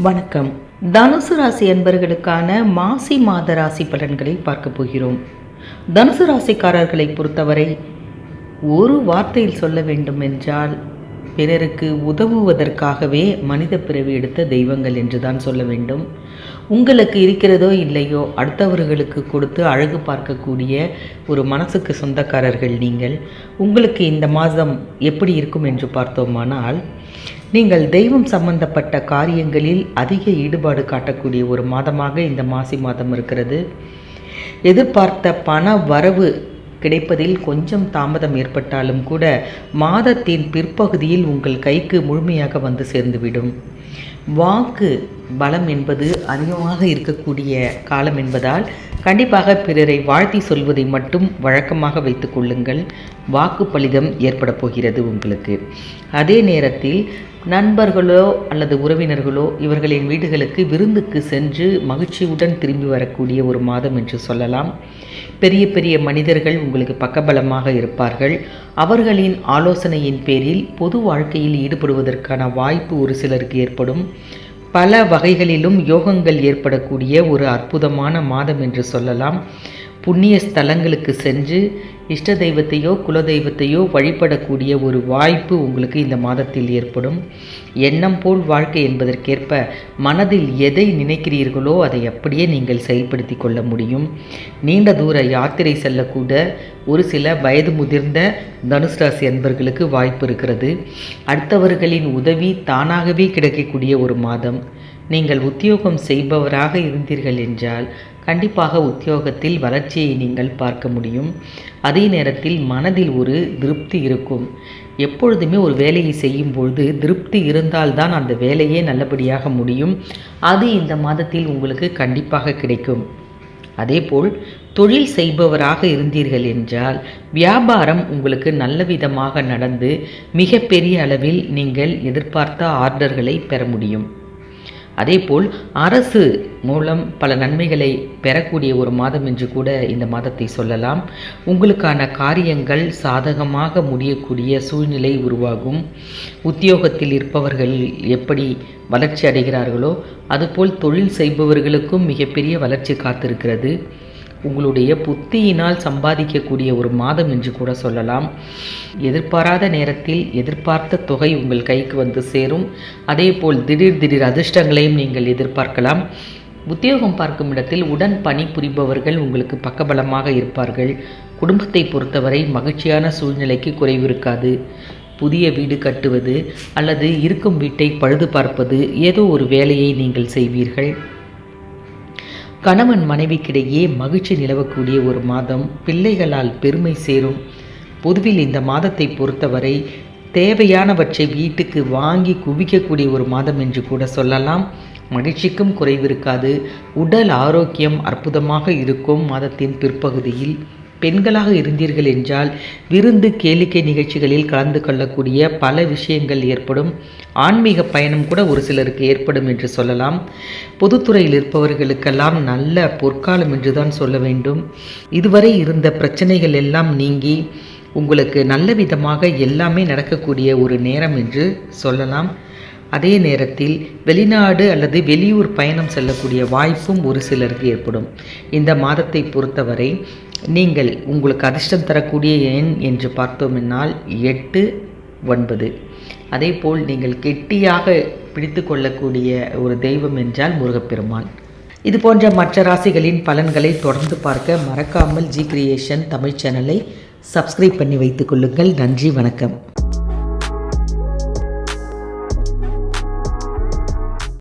வணக்கம். தனுசு ராசி அன்பர்களுக்கான மாசி மாத ராசி பலன்களை பார்க்க போகிறோம். தனுசு ராசிக்காரர்களை பொறுத்தவரை ஒரு வார்த்தையில் சொல்ல வேண்டும் என்றால் பிறருக்கு உதவுவதற்காகவே மனித பிறவி எடுத்த தெய்வங்கள் என்று தான் சொல்ல வேண்டும். உங்களுக்கு இருக்கிறதோ இல்லையோ அடுத்தவர்களுக்கு கொடுத்து அழகு பார்க்கக்கூடிய ஒரு மனசுக்கு சொந்தக்காரர்கள் நீங்கள். உங்களுக்கு இந்த மாதம் எப்படி இருக்கும் என்று பார்த்தோமானால் நீங்கள் தெய்வம் சம்பந்தப்பட்ட காரியங்களில் அதிக ஈடுபாடு காட்டக்கூடிய ஒரு மாதமாக இந்த மாசி மாதம் இருக்கிறது. எதிர்பார்த்த பண வரவு கிடைப்பதில் கொஞ்சம் தாமதம் ஏற்பட்டாலும் கூட மாதத்தின் பிற்பகுதியில் உங்கள் கைக்கு முழுமையாக வந்து சேர்ந்துவிடும். வாக்கு பலம் என்பது அதிகமாக இருக்கக்கூடிய காலம் என்பதால் கண்டிப்பாக பிறரை வாழ்த்தி சொல்வதை மட்டும் வழக்கமாக வைத்துக் கொள்ளுங்கள். வாக்கு பலிதம் ஏற்பட போகிறது உங்களுக்கு. அதே நேரத்தில் நண்பர்களோ அல்லது உறவினர்களோ இவர்களின் வீடுகளுக்கு விருந்துக்கு சென்று மகிழ்ச்சியுடன் திரும்பி வரக்கூடிய ஒரு மாதம் என்று சொல்லலாம். பெரிய பெரிய மனிதர்கள் உங்களுக்கு பக்கபலமாக இருப்பார்கள். அவர்களின் ஆலோசனையின் பேரில் பொது வாழ்க்கையில் ஈடுபடுவதற்கான வாய்ப்பு ஒரு சிலருக்கு ஏற்படும். பல வகைகளிலும் யோகங்கள் ஏற்படக்கூடிய ஒரு அற்புதமான மாதம் என்று சொல்லலாம். புண்ணிய ஸ்தலங்களுக்கு சென்று இஷ்ட தெய்வத்தையோ குல தெய்வத்தையோ வழிபடக்கூடிய ஒரு வாய்ப்பு உங்களுக்கு இந்த மாதத்தில் ஏற்படும். எண்ணம் போல் வாழ்க்கை என்பதற்கேற்ப மனதில் எதை நினைக்கிறீர்களோ அதை அப்படியே நீங்கள் செயல்படுத்தி கொள்ள முடியும். நீண்ட தூர யாத்திரை செல்லக்கூட ஒரு சில வயது முதிர்ந்த தனுஷ் ராசி அன்பர்களுக்கு வாய்ப்பு இருக்கிறது. அடுத்தவர்களின் உதவி தானாகவே கிடைக்கக்கூடிய ஒரு மாதம். நீங்கள் உத்தியோகம் செய்பவராக இருந்தீர்கள் என்றால் கண்டிப்பாக உத்தியோகத்தில் வளர்ச்சியை நீங்கள் பார்க்க முடியும். அதே நேரத்தில் மனதில் ஒரு திருப்தி இருக்கும். எப்பொழுதுமே ஒரு வேலையை செய்யும் பொழுது திருப்தி இருந்தால்தான் அந்த வேலையே நல்லபடியாக முடியும். அது இந்த மாதத்தில் உங்களுக்கு கண்டிப்பாக கிடைக்கும். அதேபோல் தொழில் செய்பவராக இருந்தீர்கள் என்றால் வியாபாரம் உங்களுக்கு நல்ல விதமாக நடந்து மிகப்பெரிய அளவில் நீங்கள் எதிர்பார்த்த ஆர்டர்களை பெற முடியும். அதேபோல் அரசு மூலம் பல நன்மைகளை பெறக்கூடிய ஒரு மாதம் என்று கூட இந்த மாதத்தை சொல்லலாம். உங்களுக்கான காரியங்கள் சாதகமாக முடியக்கூடிய சூழ்நிலை உருவாகும். உத்தியோகத்தில் இருப்பவர்கள் எப்படி வளர்ச்சி அடைகிறார்களோ அதுபோல் தொழில் செய்பவர்களுக்கும் மிகப்பெரிய வளர்ச்சி காத்திருக்கிறது. உங்களுடைய புத்தியினால் சம்பாதிக்கக்கூடிய ஒரு மாதம் என்று கூட சொல்லலாம். எதிர்பாராத நேரத்தில் எதிர்பார்த்த தொகை உங்கள் கைக்கு வந்து சேரும். அதே போல் திடீர் திடீர் அதிர்ஷ்டங்களையும் நீங்கள் எதிர்பார்க்கலாம். உத்தியோகம் பார்க்கும் இடத்தில் உடன் பணி புரிபவர்கள் உங்களுக்கு பக்கபலமாக இருப்பார்கள். குடும்பத்தை பொறுத்தவரை மகிழ்ச்சியான சூழ்நிலைக்கு குறைவு இருக்காது. புதிய வீடு கட்டுவது அல்லது இருக்கும் வீட்டை பழுது பார்ப்பது ஏதோ ஒரு வேலையை நீங்கள் செய்வீர்கள். கணவன் மனைவிக்கிடையே மகிழ்ச்சி நிலவக்கூடிய ஒரு மாதம் பிள்ளைகளால் பெருமை சேரும். பொதுவில் இந்த மாதத்தை பொறுத்தவரை தேவையானவற்றை வீட்டுக்கு வாங்கி குவிக்கக்கூடிய ஒரு மாதம் என்று கூட சொல்லலாம். மகிழ்ச்சிக்கும் குறைவிருக்காது உடல் ஆரோக்கியம் அற்புதமாக இருக்கும் மாதத்தின் பிற்பகுதியில். பெண்களாக இருந்தீர்கள் என்றால் விருந்து கேளிக்கை நிகழ்ச்சிகளில் கலந்து கொள்ளக்கூடிய பல விஷயங்கள் ஏற்படும். ஆன்மீக பயணம் கூட ஒரு சிலருக்கு ஏற்படும் என்று சொல்லலாம். பொதுத்துறையில் இருப்பவர்களுக்கெல்லாம் நல்ல பொற்காலம் என்று தான் சொல்ல வேண்டும். இதுவரை இருந்த பிரச்சனைகள் எல்லாம் நீங்கி உங்களுக்கு நல்ல விதமாக எல்லாமே நடக்கக்கூடிய ஒரு நேரம் என்று சொல்லலாம். அதே நேரத்தில் வெளிநாடு அல்லது வெளியூர் பயணம் செல்லக்கூடிய வாய்ப்பும் ஒரு சிலருக்கு ஏற்படும். இந்த மாதத்தை பொறுத்தவரை நீங்கள் உங்களுக்கு அதிர்ஷ்டம் தரக்கூடிய எண் என்று பார்த்தோமென்னால் எட்டு ஒன்பது. அதே போல் நீங்கள் கெட்டியாக பிடித்து கொள்ளக்கூடிய ஒரு தெய்வம் என்றால் முருகப்பெருமான். இது போன்ற மற்ற ராசிகளின் பலன்களை தொடர்ந்து பார்க்க மறக்காமல் ஜி கிரியேஷன் தமிழ் சேனலை சப்ஸ்கிரைப் பண்ணி வைத்துக் கொள்ளுங்கள். நன்றி வணக்கம்.